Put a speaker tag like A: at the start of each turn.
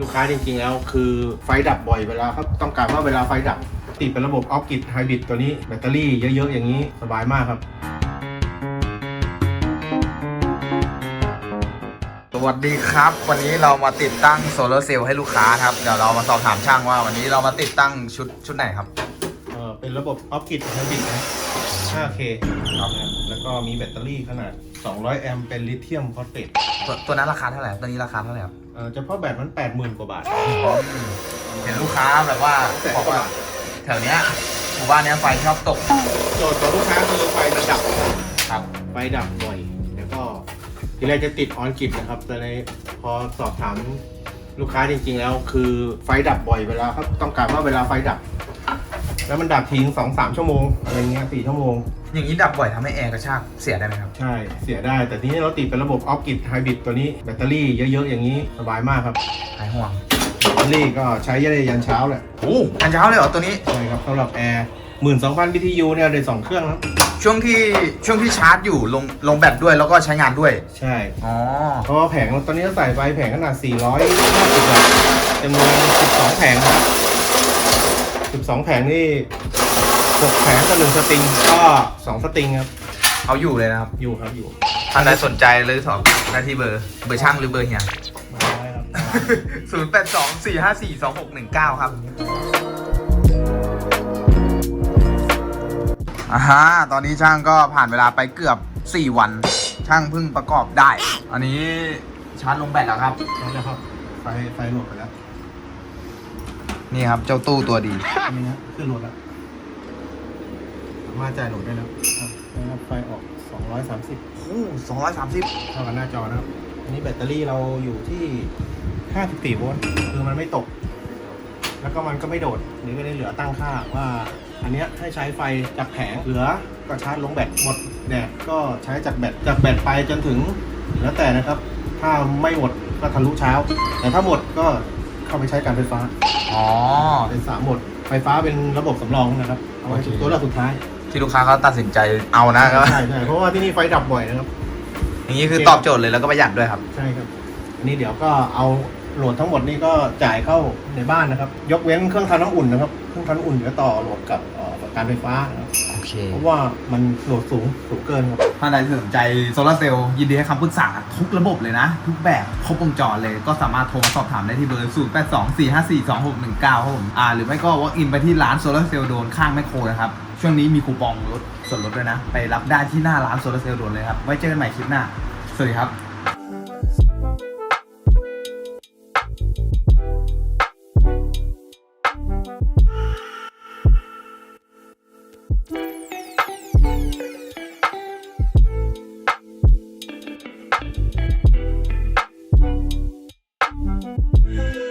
A: ลูกค้าจริงๆแล้วคือไฟดับบ่อยเวลาเขาต้องการว่าเวลาไฟดับ ติดเป็นระบบออฟกิดไฮบริดตัวนี้แบตเตอรี่เยอะๆ อย่างนี้สบายมากครับ
B: สวัสดีครับ วันนี้เรามาติดตั้งโซลาร์เซลล์ให้ลูกค้าครับ เดี๋ยวเรามาสอบถามช่างว่าวันนี้เรามาติดตั้งชุดชุดไหนครับ
A: เออเป็นระบบออฟกิดไฮบริดนะ 5K ครับแล้วก็มีแบตเตอรี่ขนาด 200 แอมป์เป็นลิเธียมฟอสเฟต
B: ตัวตัวนั้นราคาเท่าไหร่ตัวนี้ราคาเท่าไหร่ครับ
A: เออเฉพาะแบตมัน80,000กว่าบาท
B: เห็นลูกค้าแบบว่า
A: แสน
B: บอก
A: กว่า
B: ว่า
A: บาท
B: แถวเนี้ยหมู่บ้านเนี้ยไฟชอบตก
A: โจทย์ของลูกค้าคือไฟมันดับ
B: ครับ
A: ไฟดับบ่อย แล้วก็ทีแรกจะติดออนกิดนะครับ แต่ในพอสอบถามลูกค้าจริง ๆ แล้วคือไฟดับบ่อยเวลาเขาต้องการว่าเวลาไฟดับ แล้วมันดับทิ้งสองสามชั่วโมงอะไรเงี้ยสี่ชั่วโมง
B: อย่างนี้ดับบ่อยทำให้แอร์กระชากเสียได้ไหมครับ
A: ใช่ เสียได้แต่ทีนี้เราติดเป็นระบบออฟกิดไฮบริดตัวนี้แบตเตอรี่เยอะๆ อย่างนี้สบายมากครับ
B: หายห่วง
A: แบตเตอรี่ก็ใช้ได้ยันเช้าแหละ
B: โอ้อันเช้าเลยเหรอตัวนี้
A: ใช่ครับสำหรับแอร์หมื่นสองพัน BTU เนี่ยได้สองเครื่องครับ
B: ช่วงที่ช่วงที่ชาร์จอยู่ลงลงแบตด้วยแล้วก็ใช้งานด้วย
A: ใช่
B: อ๋อ
A: เพราะว่าแผงตอนนี้เราใส่ไปแผงขนาด 450วัตต์จำนวน12 แผงนะครับ12 แผงนี่ 6แผงกับ1สตริงก็2สตริงครับ
B: เอาอยู่เลยนะครับ
A: อยู่ครับอยู่
B: ท่านใดสนใจเลยสอบหน้าที่เบอร์เบอร์ช่างหรือเบอร์เฮีย
A: มาได้ครับ
B: ศูนย์แปดสองสี่ห้าสี่สองหกหนึ่งเก้าครับอ่าฮะตอนนี้ช่างก็ผ่านเวลาไปเกือบ 4 วัน ช่างเพิ่งประกอบได้ อันนี้ชาร์จลงแบตแล้วครับ
A: ใช่แล้วครับ ไฟไฟโหลดไปแล้ว
B: นี่ครับ เจ้าตู้ตัวดี
A: นี่นะขึ้นโหลดแล้วสา มารถจ่ายโหลดได้แล้วครับนะครับไฟออก 230
B: โอ้สองร้อยสามสิบ
A: เท่ากับหน้าจอนะครับ อันนี้แบตเตอรี่เราอยู่ที่ 54 โวลต์คือมันไม่ตก แล้วก็มันก็ไม่โดดหรือไม่ได้เหลือตั้งค่าว่า อันเนี้ยให้ใช้ไฟจากแผงเหลือก็ชาร์จลงแบตหมดแดดก็ใช้จากแบตจากแบตไปจนถึงแล้วแต่นะครับ ถ้าไม่หมดก็ทะลุเช้า แต่ถ้าหมดก็เข้าไปใช้การไฟฟ้า
B: อ๋อ
A: เป็นสามหมด ไฟฟ้าเป็นระบบสำรองนะครับ เอาไว้
B: โอเค
A: ตัวเลือกสุดท้าย
B: ที่ลูกค้าเขาตัดสินใจเอานะก็
A: ใช่ใช่เพราะว่าที่นี่ไฟดับบ่อยนะครับ
B: อย่างนี้คือตอบโจทย์เลยแล้วก็ประหยัดด้วยครับ
A: ใช่ครับ อันนี้เดี๋ยวก็เอาโหลดทั้งหมดนี่ก็จ่ายเข้าในบ้านนะครับ ยกเว้นเครื่องทำน้ำอุ่นนะครับ เครื่องทำน้ำอุ่นเดี๋ยวต่อโหลดกับเอ่อกับการไฟฟ้านะครับ
B: โอ เค
A: เพราะว่ามันโหลดสูงสูงเกินครับ
B: ถ้าใดสนใจโซลาร์เซลล์ยินดีให้คำปรึกษาทุกระบบเลยนะ ทุกแบบครบวงจรเลยก็สามารถโทรมาสอบถามได้ที่เบอร์ 0 8 2 4 5 4 2 6 1 9ครับผมอ่าหรือไม่ก็ walk in ไปที่ร้านโซลาร์เซลล์โดนข้างแมคโครนะครับ ช่วงนี้มีคูปองลดส่วนลดด้วยนะ ไปรับได้ที่หน้าร้านโซลาร์เซลล์โดนเลยครับไว้เจอกันใหม่คลิปหน้า สวัสดีครับ Amen.